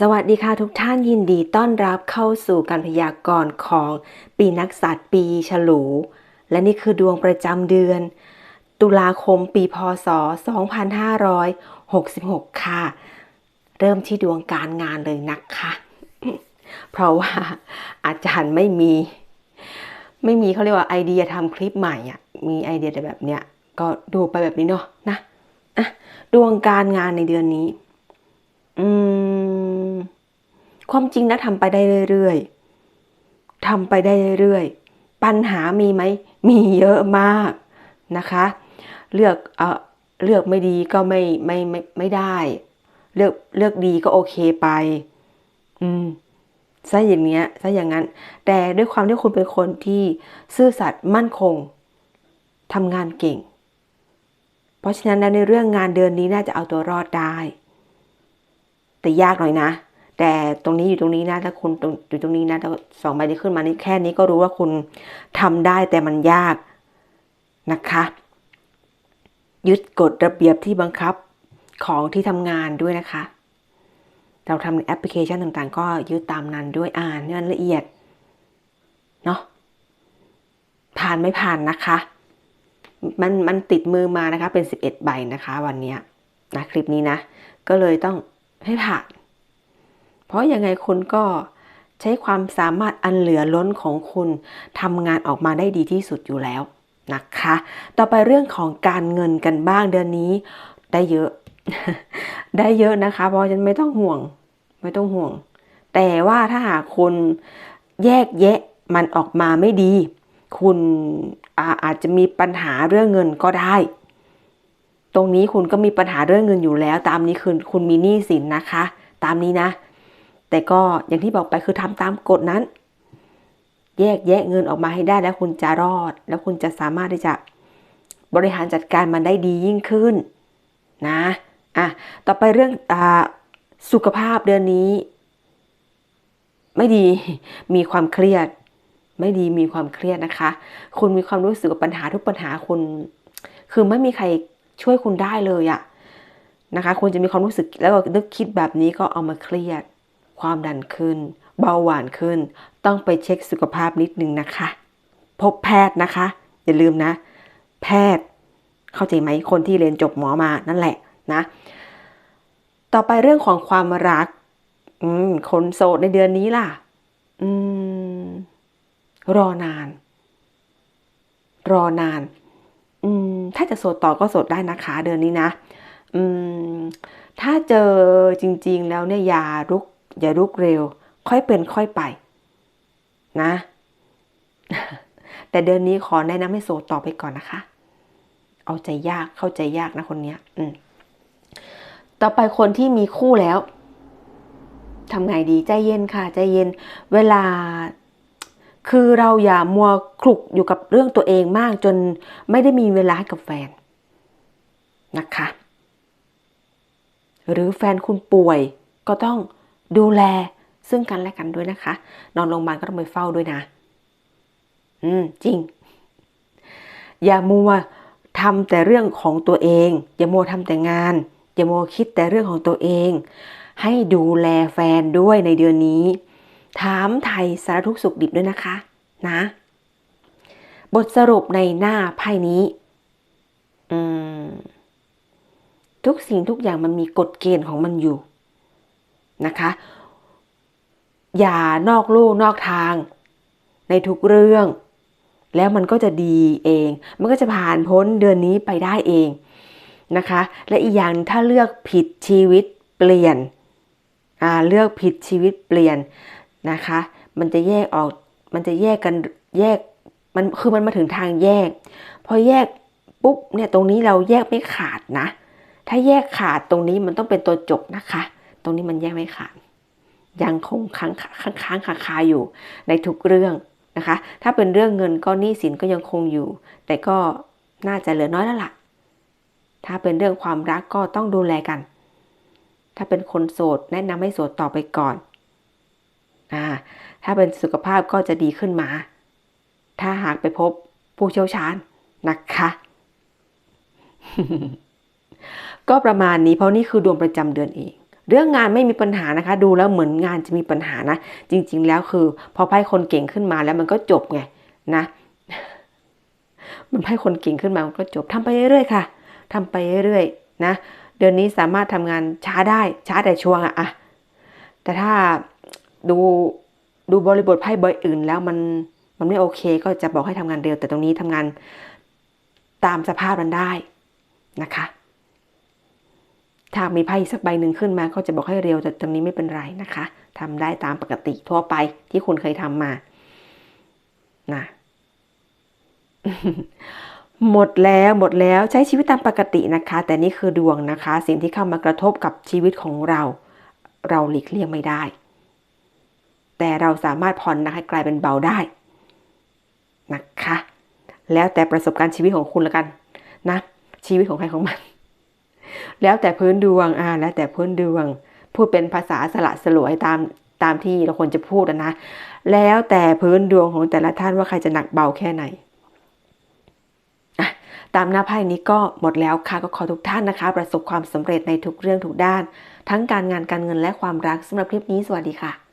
สวัสดีค่ะทุกท่านยินดีต้อนรับเข้าสู่การพยากรณ์ของปีนักษัตร์ปีฉลู และนี่คือดวงประจำเดือน ตุลาคมปีพศ 2566 ค่ะ เริ่มที่ดวงการงานเลยนะคะ เพราะว่าอาจารย์ไม่มี ไม่มีเขาเรียกว่าไอเดียทำคลิปใหม่อะมีไอเดียแต่แบบเนี้ยก็ดูไปแบบนี้เนาะนะะดวงการงานในเดือนนี้ อืม ความจริงนะทำไปได้เรื่อยๆทำไปได้เรื่อยๆ ปัญหามีไหม มีเยอะมากนะคะ เลือกเออเลือกไม่ดีก็ไม่ไม่ไม่ไม่ได้ เลือกเลือกดีก็โอเคไป อืมซะอย่างเนี้ยซะอย่างนั้น แต่ด้วยความที่คุณเป็นคนที่ซื่อสัตย์มั่นคงทำงานเก่ง เพราะฉะนั้นในเรื่องงานเดือนนี้น่าจะเอาตัวรอดได้ แต่ยากหน่อยนะ แต่ตรงนี้อยู่ตรงนี้นะถ้าคุณอยู่ตรงนี้นะถ้าสองใบนี้ขึ้นมานี่แค่นี้ก็รู้ว่าคุณทำได้แต่มันยากนะคะ ยึดกฎระเบียบที่บังคับของที่ทำงานด้วยนะคะ เราทำในแอปพลิเคชันต่างๆ ก็ยึดตามนั้นด้วยอ่านให้มันละเอียดเนาะผ่านไม่ผ่านนะคะ มันมันติดมือมานะคะเป็น 11 ใบนะคะ วันนี้นะคลิปนี้นะ ก็เลยต้องให้ผ่าน เพราะยังไงคุณก็ใช้ความสามารถอันเหลือล้นของคุณทำงานออกมาได้ดีที่สุดอยู่แล้วนะคะ ต่อไปเรื่องของการเงินกันบ้างเดือนนี้ ได้เยอะ ได้เยอะนะคะ เพราะฉันไม่ต้องห่วง ไม่ต้องห่วง แต่ว่าถ้าหากคุณแยกแยะมันออกมาไม่ดี คุณอาอาจจะมีปัญหาเรื่องเงินก็ได้ ตรงนี้คุณก็มีปัญหาเรื่องเงินอยู่แล้ว ตามนี้คือคุณมีหนี้สินนะคะ ตามนี้นะ แต่ก็อย่างที่บอกไปคือทำตามกฎนั้น แยกแยะเงินออกมาให้ได้แล้วคุณจะรอด แล้วคุณจะสามารถที่จะบริหารจัดการมันได้ดียิ่งขึ้นนะอะต่อไปเรื่องอสุขภาพเดือนนี้ ไม่ดีมีความเครียด ไม่ดีมีความเครียดนะคะ คุณมีความรู้สึกกับปัญหาทุกปัญหาคุณ คือไม่มีใครช่วยคุณได้เลยอะนะคะคุณจะมีความรู้สึกแล้วก็นึกคิดแบบนี้ก็เอามาเครียด ความดันขึ้น เบาหวานขึ้น ต้องไปเช็คสุขภาพนิดนึงนะคะ พบแพทย์นะคะ อย่าลืมนะ แพทย์เข้าใจไหมคนที่เรียนจบหมอมานั่นแหละนะ ต่อไปเรื่องของความรัก อืมคนโสดในเดือนนี้ล่ะ อืม รอนาน รอนาน อืม ถ้าจะโสดต่อก็โสดได้นะคะ เดือนนี้นะ อืม ถ้าเจอจริง ๆ แล้วเนี่ยอย่ารุก อย่ารุกเร็ว ค่อยเป็นค่อยไป นะ แต่เดือนนี้ขอแนะนำให้โสดต่อไปก่อนนะคะ เอาใจยากเข้าใจยากนะคนเนี้ย อืม ต่อไปคนที่มีคู่แล้วทำไงดีใจเย็นค่ะใจเย็น เวลา คือเราอย่ามัวคลุกอยู่กับเรื่องตัวเองมากจนไม่ได้มีเวลาให้กับแฟนนะคะ หรือแฟนคุณป่วยก็ต้อง ดูแลซึ่งกันและกันด้วยนะคะ นอนโรงพยาบาลก็ต้องไปเฝ้าด้วยนะ อืม จริง อย่ามัวทำแต่เรื่องของตัวเอง อย่ามัวทำแต่งาน อย่ามัวคิดแต่เรื่องของตัวเอง ให้ดูแลแฟนด้วยในเดือนนี้ ถามไทยสารทุกข์สุขดิบด้วยนะคะ นะ บทสรุปในหน้าไพ่นี้ อืม ทุกสิ่งทุกอย่างมันมีกฎเกณฑ์ของมันอยู่ นะคะ อย่านอกลู่นอกทาง ในทุกเรื่อง แล้วมันก็จะดีเอง มันก็จะผ่านพ้นเดือนนี้ไปได้เองนะคะ และอีกอย่างถ้าเลือกผิดชีวิตเปลี่ยนเลือกผิดชีวิตเปลี่ยนนะคะ มันจะแยกออก มันจะแยกกันแยก มันคือมันมาถึงทางแยก พอแยกปุ๊บเนี่ยตรงนี้เราแยกไม่ขาดนะ ถ้าแยกขาดตรงนี้มันต้องเป็นตัวจบนะคะ ตรงนี้มันแยกไม่ขาดยังคงค้างค้างค้างคาคาอยู่ในทุกเรื่องนะคะ ถ้าเป็นเรื่องเงินก็หนี้สินก็ยังคงอยู่ แต่ก็น่าจะเหลือน้อยแล้วล่ะ ถ้าเป็นเรื่องความรักก็ต้องดูแลกัน ถ้าเป็นคนโสดแนะนำให้โสดต่อไปก่อนอ่าถ้าเป็นสุขภาพก็จะดีขึ้นมา ถ้าหากไปพบผู้เชี่ยวชาญนะคะ ก็ประมาณนี้เพราะนี่คือดวงประจำเดือนเอง เรื่องงานไม่มีปัญหานะคะ ดูแล้วเหมือนงานจะมีปัญหานะ จริง ๆ แล้วคือ พอไพ่คนเก่งขึ้นมาแล้วมันก็จบไงนะ มันไพ่คนเก่งขึ้นมามันก็จบทำไปเรื่อยๆค่ะทำไปเรื่อยๆนะ เดือนนี้สามารถทำงานช้าได้ช้าแต่ช่วงอะอะแต่ถ้าดูดูบริบทไพ่ใบอื่น แล้วมันมันไม่โอเค ก็จะบอกให้ทำงานเร็วแต่ตรงนี้ทำงานตามสภาพมันได้นะคะ ถ้ามีไพ่สักใบหนึ่งขึ้นมาก็จะบอกให้เร็วแต่ตรงนี้ไม่เป็นไรนะคะทำได้ตามปกติทั่วไปที่คุณเคยทำมานะหมดแล้วหมดแล้วใช้ชีวิตตามปกตินะคะ แต่นี่คือดวงนะคะ สิ่งที่เข้ามากระทบกับชีวิตของเรา เราหลีกเลี่ยงไม่ได้ แต่เราสามารถผ่อนนะคะกลายเป็นเบาได้นะคะ แล้วแต่ประสบการณ์ชีวิตของคุณละกันนะ ชีวิตของใครของมัน แล้วแต่พื้นดวงอ่าแล้วแต่พื้นดวง พูดเป็นภาษาสละสลวยตามตามที่เราควรจะพูดนะ แล้วแต่พื้นดวงของแต่ละท่านว่าใครจะหนักเบาแค่ไหนตามหน้าไพ่นี้ก็หมดแล้วค่ะก็ขอทุกท่านนะคะ ประสบความสำเร็จในทุกเรื่องทุกด้าน ทั้งการงานการเงินและความรักสำหรับคลิปนี้สวัสดีค่ะ